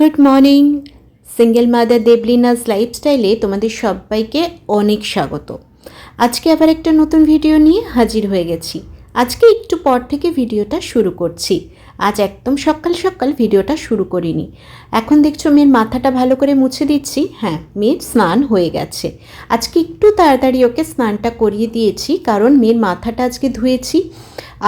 Good morning single mother Debolina's লাইফস্টাইলে তোমাদের সবাইকে অনেক স্বাগত। আজকে আবার একটা নতুন ভিডিও নিয়ে হাজির হয়ে গেছি। আজকে একটু পর থেকে ভিডিওটা শুরু করছি। আজ একদম সকাল সকাল ভিডিওটা শুরু করিনি। এখন দেখছ মেয়ের মাথাটা ভালো করে মুছে দিচ্ছি। হ্যাঁ মেয়ের স্নান হয়ে গেছে। আজকে একটু তাড়াতাড়ি ওকে স্নানটা করিয়ে দিয়েছি, কারণ মেয়ের মাথাটা আজকে ধুয়েছি।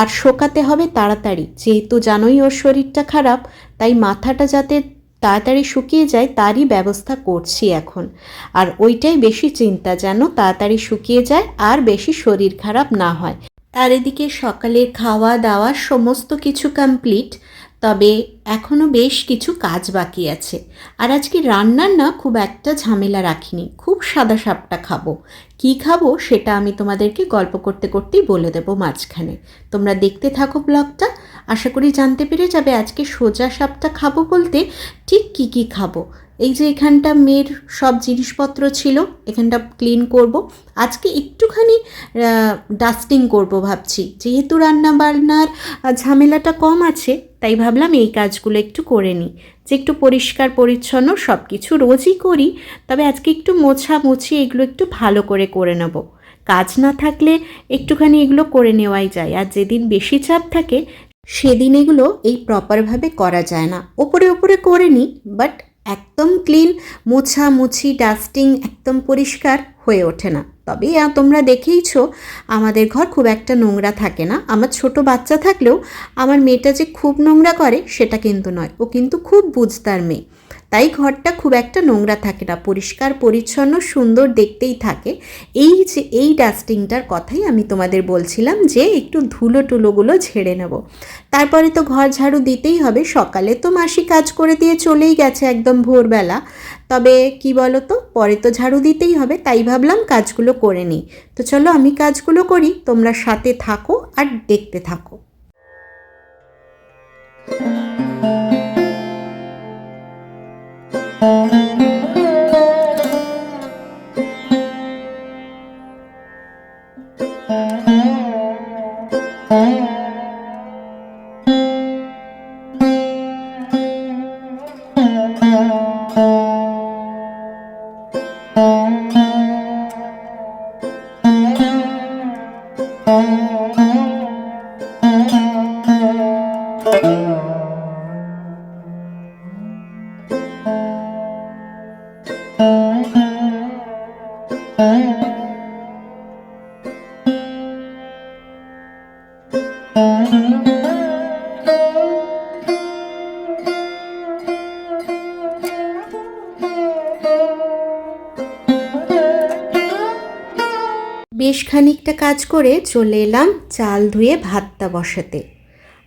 আর শোকাতে হবে তাড়াতাড়ি। যেহেতু জানোই ওর শরীরটা খারাপ, তাই মাথাটা যাতে তাড়াতাড়ি শুকিয়ে যায়, তারই ব্যবস্থা করছি এখন। আর ওইটাই বেশি চিন্তা, যেন তাড়াতাড়ি শুকিয়ে যায় আর বেশি শরীর খারাপ না হয়। তার এদিকে সকালের খাওয়া দাওয়া সমস্ত কিছু কমপ্লিট তবে এখনও বেশ কিছু কাজ বাকি আছে। আর আজকে রান্নার না খুব একটা ঝামেলা রাখিনি। খুব সাদা সাপটা খাব। কি খাব সেটা আমি তোমাদেরকে গল্প করতে করতেই বলে দেবো মাঝখানে। তোমরা দেখতে থাকো ব্লগটা। আশা করি জানতে পেরে যাবে আজকে সোজা সাপটা খাব বলতে ঠিক কি কি খাব। এই যে এখানটা মেয়ের সব জিনিসপত্র ছিল, এখানটা ক্লিন করব। আজকে একটুখানি ডাস্টিং করব ভাবছি। যেহেতু রান্না বান্নার ঝামেলাটা কম আছে তাই ভাবলাম এই কাজগুলো একটু করে নিই। যে একটু পরিষ্কার, পরিচ্ছন্ন সব কিছু রোজই করি, তবে আজকে একটু মোছামুছি এগুলো একটু ভালো করে করে নেব। কাজ না থাকলে একটুখানি এগুলো করে নেওয়াই যায়। আর যেদিন বেশি চাপ থাকে, সেদিন এগুলো এই প্রপারভাবে করা যায় না। ওপরে ওপরে করে নিই বাট একদম ক্লিন, মোছামুছি, ডাস্টিং একদম পরিষ্কার হয়ে ওঠে না। তবে তোমরা দেখেইছ, আমাদের ঘর খুব একটা নোংরা থাকে না। আমার ছোট বাচ্চা থাকলেও আমার মেয়েটা যে খুব নোংরা করে, সেটা কিন্তু নয়। ও কিন্তু খুব বুঝতার মেয়ে। তাই ঘরটা খুব একটা নোংরা থাকে না, পরিষ্কার, পরিচ্ছন্ন, সুন্দর দেখতেই থাকে। এই যে, এই ডাস্টিংটার কথাই আমি তোমাদের বলছিলাম যে, একটু ধুলো টুলোগুলো ঝেড়ে নেব। তারপরে তো ঘর ঝাড়ু দিতেই হবে, সকালে তো মাসি কাজ করে দিয়ে চলেই গেছে একদম ভোরবেলা। তবে কি বলো তো পরে তো ঝাড়ু দিতেই হবে, তাই ভাবলাম কাজগুলো করে নিই। তো চলো আমি কাজগুলো করি, তোমরা সাথে থাকো আর দেখতে থাকো। বেশ খানিকটা কাজ করে চলে এলাম চাল ধুয়ে ভাতটা বসাতে।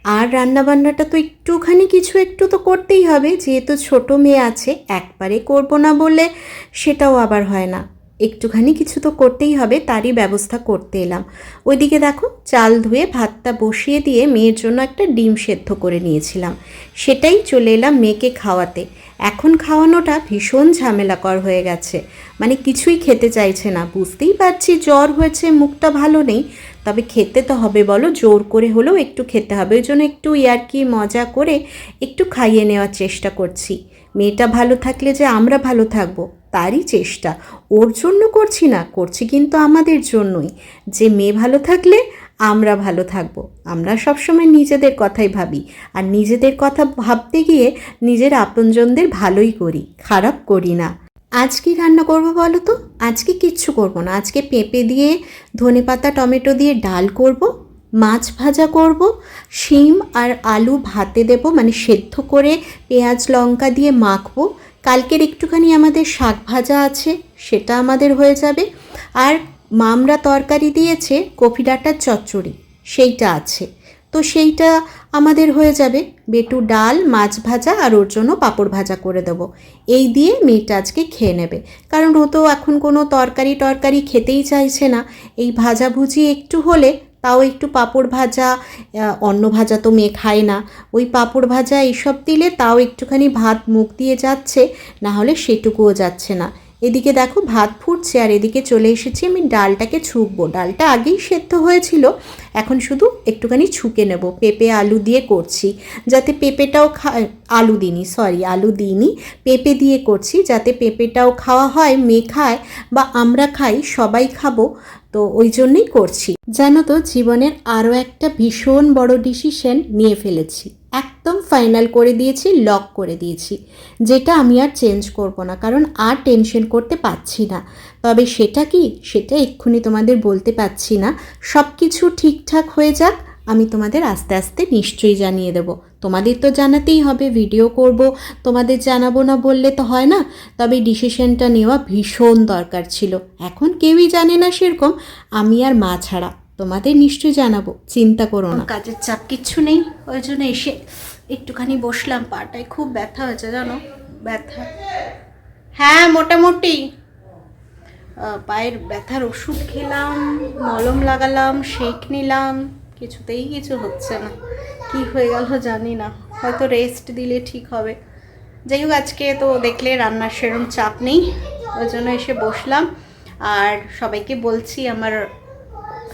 আর রান্নাবান্নাটা তো একটুখানি কিছু একটু তো করতেই হবে, যেহেতু ছোট মেয়ে আছে, একবারে করব না বলে সেটাও আবার হয় না। একটুখানি কিছু তো করতেই হবে, তারই ব্যবস্থা করতে এলাম। ওইদিকে দেখো, চাল ধুয়ে ভাতটা বসিয়ে দিয়ে মেয়ের জন্য একটা ডিম সেদ্ধ করে নিয়েছিলাম। সেটাই চলে এলাম মেয়েকে খাওয়াতে। এখন খাওয়ানোটা ভীষণ ঝামেলাকর হয়ে গেছে। মানে কিছুই খেতে চাইছে না। বুঝতেই পারছি জ্বর হয়েছে, মুখটা ভালো নেই। তবে খেতে তো হবে বলো, জোর করে হলেও একটু খেতে হবে। ওই জন্য একটু ইয়ার্কি মজা করে একটু খাইয়ে নেওয়ার চেষ্টা করছি। মেয়েটা ভালো থাকলে যে আমরা ভালো থাকব, তারই চেষ্টা। ওর জন্য করছি না, করছি কিন্তু আমাদের জন্যই। যে মেয়ে ভালো থাকলে আমরা ভালো থাকব। আমরা সবসময় নিজেদের কথাই ভাবি আর নিজেদের কথা ভাবতে গিয়ে নিজের আপনজনদের ভালোই করি, খারাপ করি না। আজ কি রান্না করব বলো তো? আজকে কিচ্ছু করব না। আজকে পেঁপে দিয়ে ধনেপাতা, টমেটো দিয়ে ডাল করব, মাছ ভাজা করব, শিম আর আলু ভাতে দেব মানে সেদ্ধ করে পেঁয়াজ, লঙ্কা দিয়ে মাখবো। কালকের একটুখানি আমাদের শাক ভাজা আছে, সেটা আমাদের হয়ে যাবে। আর মামরা তরকারি দিয়েছে কফি ডাঁটার চচ্চড়ি। সেইটা আছে। তো সেইটা আমাদের হয়ে যাবে। বেটু ডাল, মাছ ভাজা আর ওর জন্য পাঁপড় ভাজা করে দেবো। এই দিয়ে মেয়েটা আজকে খেয়ে নেবে। কারণ ও তো এখন কোনো তরকারি টরকারি খেতেই চাইছে না। এই ভাজাভুজি একটু হলে তাও একটু পাঁপড় ভাজা অন্ন ভাজা তো মেয়ে খায় না। ওই পাঁপড় ভাজা এইসব দিলে তাও একটুখানি ভাত মুখ দিয়ে যাচ্ছে, না হলে সেটুকুও যাচ্ছে না। এদিকে দেখো ভাত ফুটছে আর এদিকে চলে এসেছি আমি ডালটাকে ছুকবো। ডালটা আগেই সেদ্ধ হয়েছিল, এখন শুধু একটুখানি ছুকে নেব। পেঁপে, আলু দিয়ে করছি, যাতে পেঁপেটাও খা আলু দিইনি সরি আলু দিইনি। পেঁপে দিয়ে করছি, যাতে পেঁপেটাও খাওয়া হয় মেয়ে খায় বা আমরা খাই, সবাই খাব, তো ওই জন্যই করছি। জানো তো, জীবনের আরও একটা ভীষণ বড় ডিসিশন নিয়ে ফেলেছি। একদম ফাইনাল করে দিয়েছি লক করে দিয়েছি। যেটা আমি আর চেঞ্জ করব না, কারণ আর টেনশন করতে পারছি না। তবে সেটা কি? সেটা এক্ষুনি তোমাদের বলতে পারছি না। সব কিছু ঠিকঠাক হয়ে যাক, আমি তোমাদের আস্তে আস্তে নিশ্চয়ই জানিয়ে দেব। তোমাদের তো জানাতেই হবে ভিডিও করব। তোমাদের জানাব না বললে তো হয় না। তবে ডিসিশনটা নেওয়া ভীষণ দরকার ছিল। এখন কেউই জানে না সেরকম, আমি আর মা ছাড়া। তোমাদের নিশ্চয়ই জানাব, চিন্তা করো না। কাজের চাপ কিচ্ছু নেই, ওই জন্য এসে একটুখানি বসলাম, পাটায় খুব ব্যথা হয়েছে, জানো? ব্যথা। হ্যাঁ মোটামুটি। পায়ের ব্যথার ওষুধ খেলাম, মলম লাগালাম, শেক নিলাম, কিছুতেই কিছু হচ্ছে না। কি হয়ে গেল জানি না, হয়তো রেস্ট দিলে ঠিক হবে। যাই হোক, আজকে তো দেখলে রান্নার সেরম চাপ নেই, ওই জন্য এসে বসলাম। আর সবাইকে বলছি, আমার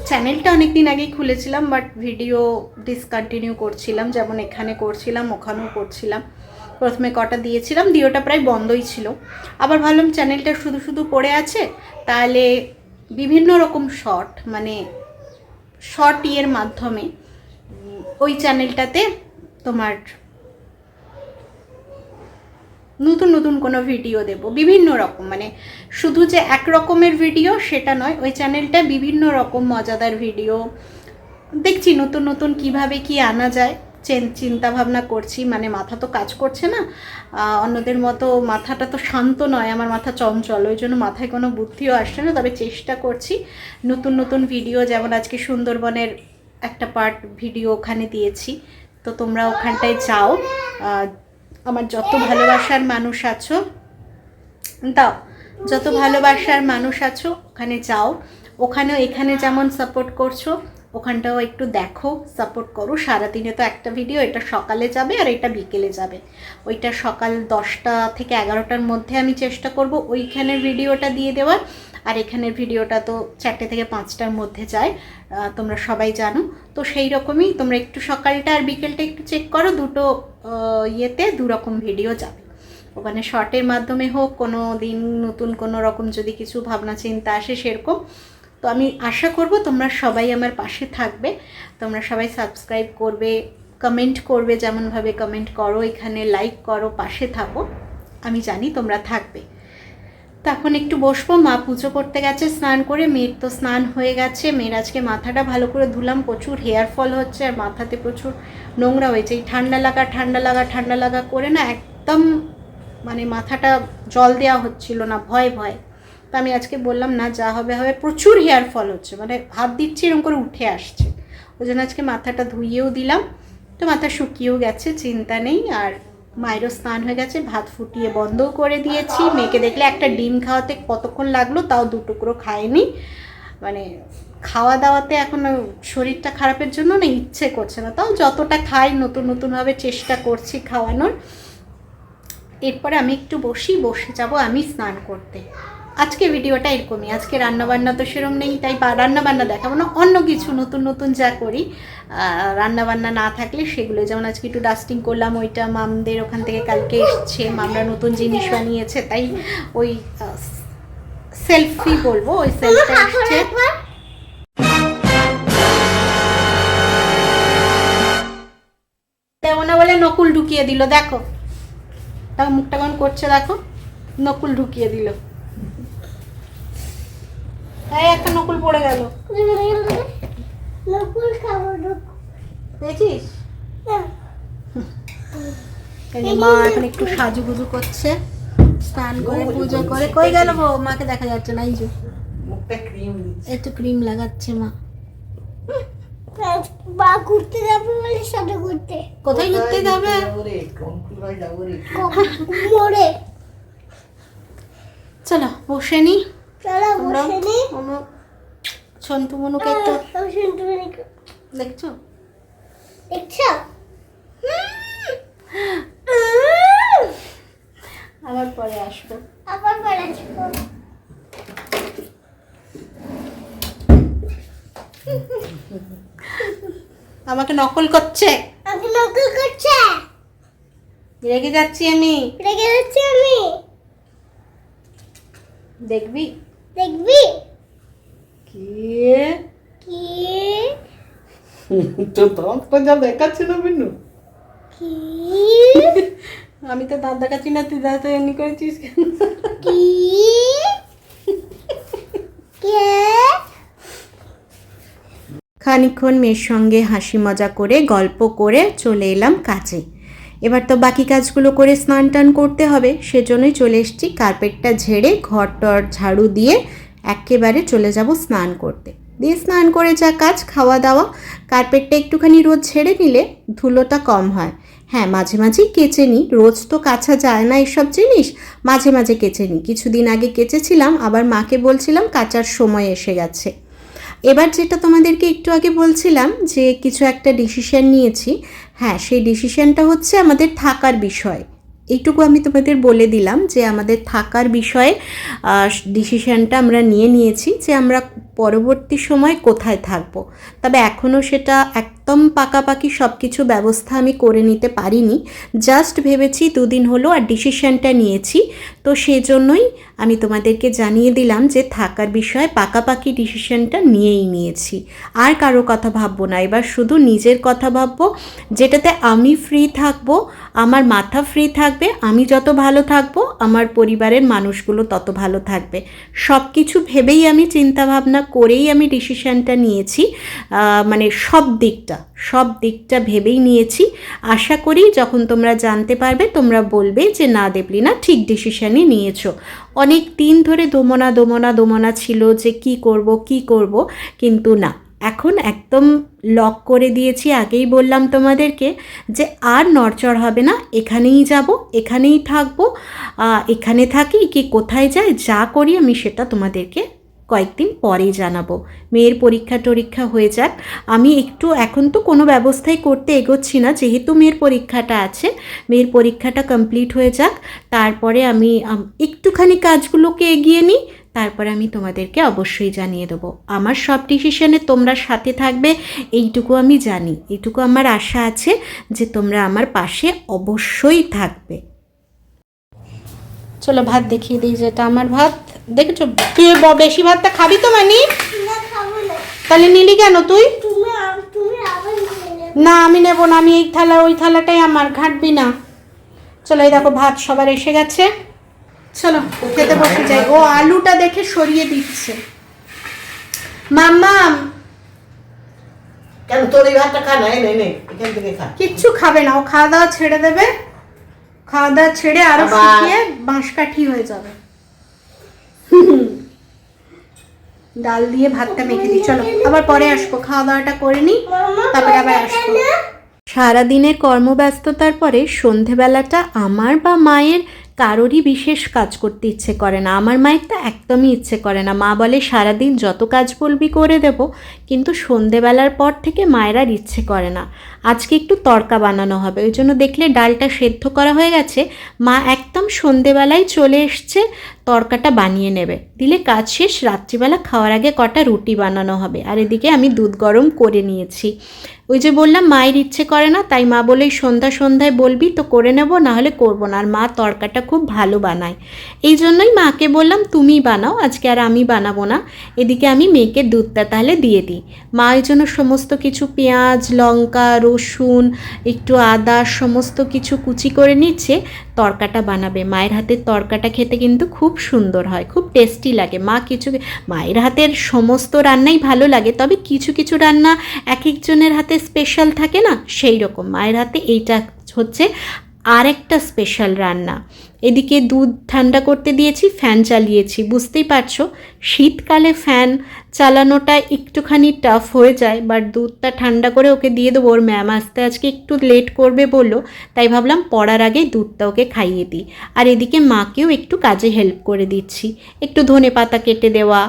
চ্যানেলটা অনেক দিন আগেই খুলেছিলাম বাট ভিডিও ডিসকন্টিনিউ করছিলাম, যেমন এখানে করছিলাম, ওখানেও করছিলাম। প্রথমে কটা দিয়েছিলাম, দিওটা প্রায় বন্ধই ছিল। আবার ভাবলাম চ্যানেলটা শুধু শুধু পড়ে আছে, তাহলে বিভিন্ন রকম শর্ট মানে শর্ট ইয়ের মাধ্যমে ওই চ্যানেলটাতে তোমার নতুন নতুন কোনো ভিডিও দেব, বিভিন্ন রকম মানে শুধু যে এক রকমের ভিডিও সেটা নয়, ওই চ্যানেলটা বিভিন্ন রকম মজাদার ভিডিও দেখছি নতুন নতুন কীভাবে কি আনা যায়, চেন- চিন্তা ভাবনা করছি মানে মাথা তো কাজ করছে না। অন্যদের মতো মাথাটা তো শান্ত নয়, আমার মাথা চঞ্চল, ওই জন্য মাথায় কোনো বুদ্ধিও আসছে না, তবে চেষ্টা করছি। নতুন নতুন ভিডিও যেমন আজকে সুন্দরবনের একটা পার্ট ভিডিও ওখানে দিয়েছি, তো তোমরা ওখানটায় যাও। আমার যত ভালোবাসার মানুষ আছো, দাও, যত ভালোবাসার মানুষ আছো, ওখানে যাও। ওখানেও এখানে যেমন সাপোর্ট করছ, ওখানটাও একটু দেখো সাপোর্ট করো। সারাদিনে তো একটা ভিডিও এটা সকালে যাবে আর এটা বিকেলে যাবে। ওইটা সকাল দশটা থেকে এগারোটার মধ্যে আমি চেষ্টা করব ওইখানের ভিডিওটা দিয়ে দেওয়ার। আর এখানের ভিডিওটা তো চারটে থেকে পাঁচটার মধ্যে যায় তোমরা সবাই জানো। তো সেই রকমই তোমরা একটু সকালটা আর বিকেলটা একটু চেক করো, দুটো ইয়েতে দু রকম ভিডিও যাবে। ওখানে শর্টের মাধ্যমে হোক, কোনো দিন নতুন কোনো রকম যদি কিছু ভাবনা চিন্তা আসে সেরকম। তো আমি আশা করব তোমরা সবাই আমার পাশে থাকবে। তোমরা সবাই সাবস্ক্রাইব করবে কমেন্ট করবে, যেমনভাবে কমেন্ট করো, এখানে লাইক করো, পাশে থাকো। আমি জানি তোমরা থাকবে। তো এখন একটু বসবো, মা পুজো করতে গেছে, স্নান করে মেয়ের তো স্নান হয়ে গেছে। মেয়ের আজকে মাথাটা ভালো করে ধুলাম, প্রচুর হেয়ার ফল হচ্ছে আর মাথাতে প্রচুর নোংরা হয়েছে। এই ঠান্ডা লাগা ঠান্ডা লাগা ঠান্ডা লাগা করে না একদম মানে মাথাটা জল দেওয়া হচ্ছিল না, ভয় ভয়। তো আমি আজকে বললাম, না, যা হবে হবে। প্রচুর হেয়ার ফল হচ্ছে মানে হাত দিচ্ছি, এরকম করে উঠে আসছে। ওই জন্য আজকে মাথাটা ধুইয়েও দিলাম। তো মাথা শুকিয়েও গেছে, চিন্তা নেই। আর মায়েরও স্নান হয়ে গেছে, ভাত ফুটিয়ে বন্ধও করে দিয়েছি। মেয়েকে দেখলে একটা ডিম খাওয়াতে কতক্ষণ লাগল, তাও দু টুকরো খায়নি। মানে খাওয়া দাওয়াতে এখন শরীরটা খারাপের জন্য না ইচ্ছে করছে না। তাও যতটা খাই, নতুন নতুনভাবে চেষ্টা করছি খাওয়ানোর। এরপরে আমি একটু বসি, বসে যাব আমি স্নান করতে। আজকে ভিডিওটা এরকমই আজকে রান্নাবান্না তো সেরম নেই তাই রান্নাবান্না দেখাবো না অন্য কিছু নতুন নতুন যা করি। রান্নাবান্না না থাকলে সেগুলো যেমন আজকে একটু ডাস্টিং করলাম ওইটা মামদের ওখান থেকে কালকে এসছে মামরা নতুন জিনিস বানিয়েছে তাই ওই সেলফি বলব ওই সেলফটা এসছে। বলে নকুল ঢুকিয়ে দিল দেখো। তাও মুখটা কেমন করছে দেখো। নকুল ঢুকিয়ে দিল। এই একটা নকুল পড়ে গেল। নকুল খাব দেখছিস মা এখন একটু সাজুগুজু করছে স্নান করে পুজো করে। কই গেল গো মাকে দেখা যাচ্ছে না এই যে। একটু ক্রিম লাগাচ্ছে মা। বা ঘুরতে যাব বলে সাথে ঘুরতে কোথায় ঘুরতে যাবে মোড়ে চলো বসে নি। ছন্তু মনুকে একটু দেখছ? দেখছ? আবার পরে আসব। আবার পরে আসব। আমাকে নকল করছে। আমাকে নকল করছে। রেগে যাচ্ছি আমি। রেগে যাচ্ছি আমি। দেখবি? দেখবি? কি? কি? তো দাঁতটা যা দেখাচ্ছে না বিনু কি? আমি তো দাঁত দেখাচ্ছি না তুই দাঁত এমনি করেছিস কেন? কি? কে? খানিকক্ষণ মেয়ের সঙ্গে হাসি মজা করে গল্প করে চলে এলাম কাজে। এবার তো বাকি কাজগুলো করে স্নান টান করতে হবে, সেজন্যই চলে এসেছি কার্পেটটা ঝেড়ে ঘর টর ঝাড়ু দিয়ে একেবারে চলে যাব স্নান করতে। দিয়ে স্নান করে যা কাজ, খাওয়া দাওয়া, কার্পেটটা একটুখানি রোজ ঝেড়ে নিলে ধুলোটা কম হয়। হ্যাঁ মাঝে মাঝেই কেচে নিই, রোজ তো কাছা যায় না এসব জিনিস, মাঝে মাঝে কেচে নিই। কিছুদিন আগে কেচেছিলাম, আবার মাকে বলছিলাম কাচার সময় এসে গেছে। এবার যেটা তোমাদেরকে একটু আগে বলছিলাম যে কিছু একটা ডিসিশন নিয়েছি। হ্যাঁ সেই ডিসিশনটা হচ্ছে আমাদের থাকার বিষয়। এইটুকু আমি তোমাদের বলে দিলাম যে আমাদের থাকার বিষয়ে ডিসিশানটা আমরা নিয়ে নিয়েছি যে আমরা পরবর্তী সময় কোথায় থাকব? তবে এখনও সেটা একদম পাকাপাকি সব কিছু ব্যবস্থা আমি করে নিতে পারিনি। জাস্ট ভেবেছি দুদিন হলো আর ডিসিশনটা নিয়েছি। তো সেজন্যই আমি তোমাদেরকে জানিয়ে দিলাম যে থাকার বিষয়ে পাকাপাকি ডিসিশানটা নিয়েই নিয়েছি। আর কারও কথা ভাববো না। এবার শুধু নিজের কথা ভাববো, যেটাতে আমি ফ্রি থাকব, আমার মাথা ফ্রি থাকবে, আমি যত ভালো থাকব, আমার পরিবারের মানুষগুলো তত ভালো থাকবে। সব কিছু ভেবেই আমি চিন্তা ভাবনা করেই আমি ডিসিশানটা নিয়েছি। মানে সব দিকটা সব দিকটা ভেবেই নিয়েছি। আশা করি যখন তোমরা জানতে পারবে, তোমরা বলবে যে, না দেবলি না ঠিক ডিসিশনই নিয়েছো। অনেক দিন ধরে দোমনা দোমনা দোমনা ছিল যে, কি করব কি করব? কিন্তু না। এখন একদম লক করে দিয়েছি। আগেই বললাম তোমাদেরকে যে, আর নড়চড় হবে না। এখানেই যাব, এখানেই থাকব। এখানে থাকি কি কোথায় যাই যা করি আমি সেটা তোমাদেরকে কয়েকদিন পরেই জানাব। মেয়ের পরীক্ষা টরীক্ষা হয়ে যাক। আমি একটু এখন তো কোনো ব্যবস্থাই করতে এগোচ্ছি না। যেহেতু মেয়ের পরীক্ষাটা আছে, মেয়ের পরীক্ষাটা কমপ্লিট হয়ে যাক। তারপরে আমি, একটুখানি কাজগুলোকে এগিয়ে নিই। তারপরে আমি তোমাদেরকে অবশ্যই জানিয়ে দেবো। আমার সব ডিসিশনে তোমরা সাথে থাকবে, এইটুকু আমি জানি। এইটুকু আমার আশা আছে যে তোমরা আমার পাশে অবশ্যই থাকবে। চলো ভাত দেখিয়ে দিই যেটা আমার ভাত। দেখেছ? তুই বেশি ভাতটা খাবি তো মানি? না খাব না। তাহলে নিলি কেন তুই? না আমি নেব না আমি এই থালা ওই থালাটাই আমার ঘাটবি না। চলো এই দেখো ভাত সবার এসে গেছে। চলো খেতে বসে যাই। ও আলুটা দেখে সরিয়ে দিচ্ছে। মাম্মাম কেন তোর এই ভাতটা খা? না এখান থেকে খা। কিচ্ছু খাবে না ও খাওয়া দাওয়া ছেড়ে দেবে। খাওয়া দাওয়া ছেড়ে আরও শুকিয়ে বাঁশকাঠি হয়ে যাবে। ডাল দিয়ে ভাতটা মেখে দিই। চলো, আবার পরে আসব। খাওয়া দাওয়াটা করে নিই, তারপরে আবার আসব। সারাদিনের কর্মব্যস্ততার পরে সন্ধেবেলাটা আমার বা মায়ের কারোরই বিশেষ কাজ করতে ইচ্ছে করে না। আমার মায়ের তো একদমই ইচ্ছে করে না। মা বলে, সারাদিন যত কাজ বলবি করে দেব, কিন্তু সন্ধেবেলার পর থেকে মায়ের আর ইচ্ছে করে না। আজকে একটু তড়কা বানানো হবে। ওই জন্য দেখলে ডালটা সেদ্ধ করা হয়ে গেছে। মা একদম সন্ধেবেলায় চলে এসছে। তড়কাটা বানিয়ে নেবে। দিলে কাজ শেষ, রাত্রিবেলা খাওয়ার আগে কটা রুটি বানানো হবে। আর এদিকে আমি দুধ গরম করে নিয়েছি। ওই যে বললাম, মায়ের ইচ্ছে করে না, তাই মা বলে "এই সন্ধ্যা সন্ধ্যায় বলবি, তো করে নেব না হলে করব না। আর মা তরকাটা খুব ভালো বানায়। এই জন্যই মাকে বললাম তুমি বানাও, আজকে আর আমি বানাবো না। এদিকে আমি মেয়েকে দুধটা তাহলে দিয়ে দিই। মা এই জন্য সমস্ত কিছু পেঁয়াজ, লঙ্কা, রসুন, একটু আদা, সমস্ত কিছু কুচি করে নিচ্ছে। তরকাটা বানাবে। মায়ের হাতের তরকাটা খেতে কিন্তু খুব সুন্দর হয়, খুব টেস্টি লাগে। মা কিছু মায়ের হাতের সমস্ত রান্নাই ভালো লাগে, তবে কিছু কিছু রান্না এক একজনের হাতে স্পেশাল থাকে না? সেই রকম মায়ের হাতে এইটা হচ্ছে আরেকটা স্পেশাল রান্না। এদিকে দুধ ঠান্ডা করতে দিয়েছি ফ্যান চালিয়েছি। বুঝতেই পারছ, শীতকালে ফ্যান চালানোটা একটুখানি টাফ হয়ে যায় বাট দুধটা ঠান্ডা করে ওকে দিয়ে দেবো। ওর ম্যাম আসতে আজকে একটু লেট করবে বলল, তাই ভাবলাম পড়ার আগে দুধটা ওকে খাইয়ে দিই। আর এদিকে মাকেও একটু কাজে হেল্প করে দিচ্ছি। একটু ধনে পাতা কেটে দেওয়া,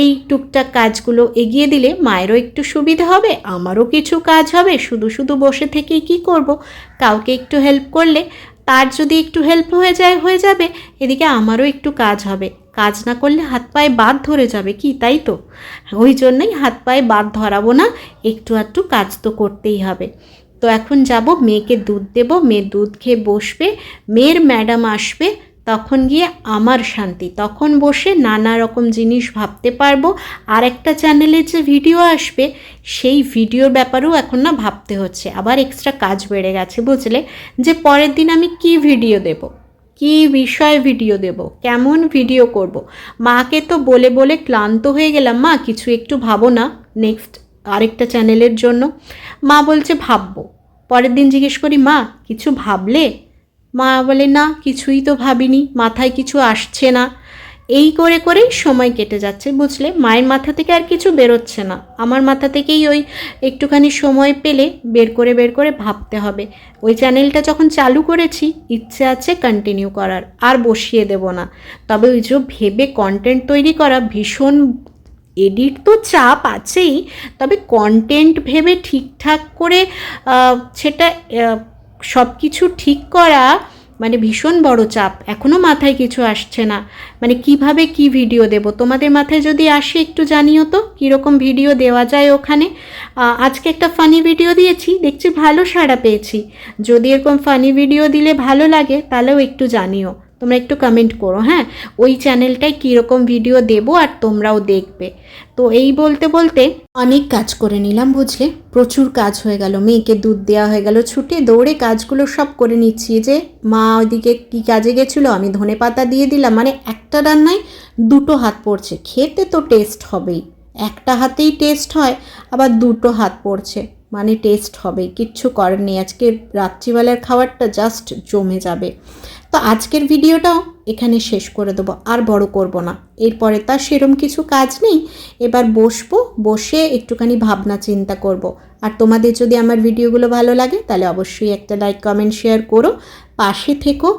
এই টুকটাক কাজগুলো এগিয়ে দিলে মায়েরও একটু সুবিধা হবে, আমারও কিছু কাজ হবে, শুধু শুধু বসে থেকেই কি করব? কাউকে একটু হেল্প করলে তার যদি একটু হেল্প হয়ে যায়, হয়ে যাবে। এদিকে আমারও একটু কাজ হবে। কাজ না করলে হাত পায়ে বাদ ধরে যাবে, কি তাই তো? ওই জন্যই হাত পায়ে বাদ ধরাবো না, একটু একটু কাজ তো করতেই হবে। তো এখন যাব, মেয়েকে দুধ দেব, মেয়ে দুধ খেয়ে বসবে, মেয়ের ম্যাডাম আসবে তখন গিয়ে আমার শান্তি। তখন বসে নানা রকম জিনিস ভাবতে পারব। আর একটা চ্যানেলে যে ভিডিও আসবে, সেই ভিডিওর ব্যাপারেও এখন না ভাবতে হচ্ছে। আবার এক্সট্রা কাজ বেড়ে গেছে, বুঝলে? যে পরের দিন আমি কি ভিডিও দেব? কি বিষয়ে ভিডিও দেব? কেমন ভিডিও করব? মাকে তো বলে বলে ক্লান্ত হয়ে গেলাম, মা। কিছু একটু ভাবো না নেক্সট আরেকটা চ্যানেলের জন্য। মা বলছে, ভাববো। পরের দিন জিজ্ঞেস করি, মা, কিছু ভাবলে? মা বলে, না, কিছুই তো ভাবিনি, মাথায় কিছু আসছে না। এই করে করেই সময় কেটে যাচ্ছে, বুঝলে? মায়ের মাথা থেকে আর কিছু বেরোচ্ছে না। আমার মাথা থেকেই ওই একটুখানি সময় পেলে বের করে বের করে ভাবতে হবে। ওই চ্যানেলটা যখন চালু করেছি, ইচ্ছে আছে কন্টিনিউ করার, আর বসিয়ে দেব না। তবে ওই যে ভেবে কন্টেন্ট তৈরি করা, ভীষণ এডিট তো চাপ আছেই, তবে কন্টেন্ট ভেবে ঠিকঠাক করে সেটা সব কিছু ঠিক করা মানে ভীষণ বড় চাপ। এখনও মাথায় কিছু আসছে না। মানে কীভাবে কি ভিডিও দেব? তোমাদের মাথায় যদি আসে একটু জানিও তো, কীরকম ভিডিও দেওয়া যায় ওখানে। আজকে একটা ফানি ভিডিও দিয়েছি, দেখছি ভালো সাড়া পেয়েছি। যদি এরকম ফানি ভিডিও দিলে ভালো লাগে, তাহলেও একটু জানিও। তোমরা একটু কমেন্ট করো হ্যাঁ? ওই চ্যানেলটায় কীরকম ভিডিও দেবো আর তোমরাও দেখবে। তো এই বলতে বলতে অনেক কাজ করে নিলাম বুঝলে? প্রচুর কাজ হয়ে গেল, মেয়েকে দুধ দেওয়া হয়ে গেল, ছুটে দৌড়ে কাজগুলো সব করে নিচ্ছি। যে মা ওইদিকে কী কাজে গেছিল, আমি ধনে পাতা দিয়ে দিলাম মানে একটা রান্নায় দুটো হাত পড়ছে। খেতে তো টেস্ট হবেই। একটা হাতেই টেস্ট হয়, আবার দুটো হাত পড়ছে মানে টেস্ট হবে কিচ্ছু করার নেই। আজকে রাত্রিবেলার খাবারটা জাস্ট জমে যাবে। তো আজকের ভিডিওটাও এখানে শেষ করে দেবো, আর বড় করব না। এরপরে তার সেরম কিছু কাজ নেই, এবার বসবো, বসে একটুখানি ভাবনা চিন্তা করব। আর তোমাদের যদি আমার ভিডিওগুলো ভালো লাগে, তাহলে অবশ্যই একটা লাইক, কমেন্ট, শেয়ার করো, পাশে থেকো।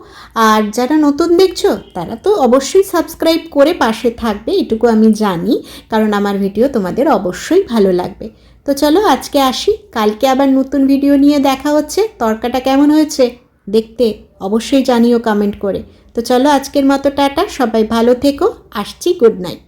আর যারা নতুন দেখছ, তারা তো অবশ্যই সাবস্ক্রাইব করে পাশে থাকবে, এটুকু আমি জানি, কারণ আমার ভিডিও তোমাদের অবশ্যই ভালো লাগবে। তো চলো আজকে আসি, কালকে আবার নতুন ভিডিও নিয়ে দেখা হচ্ছে। তর্কাটা কেমন হয়েছে? দেখতে। অবশ্যই জানিও কমেন্ট করে। তো চলো আজকের মতো টাটা, সবাই ভালো থেকো, আসছি গুড নাইট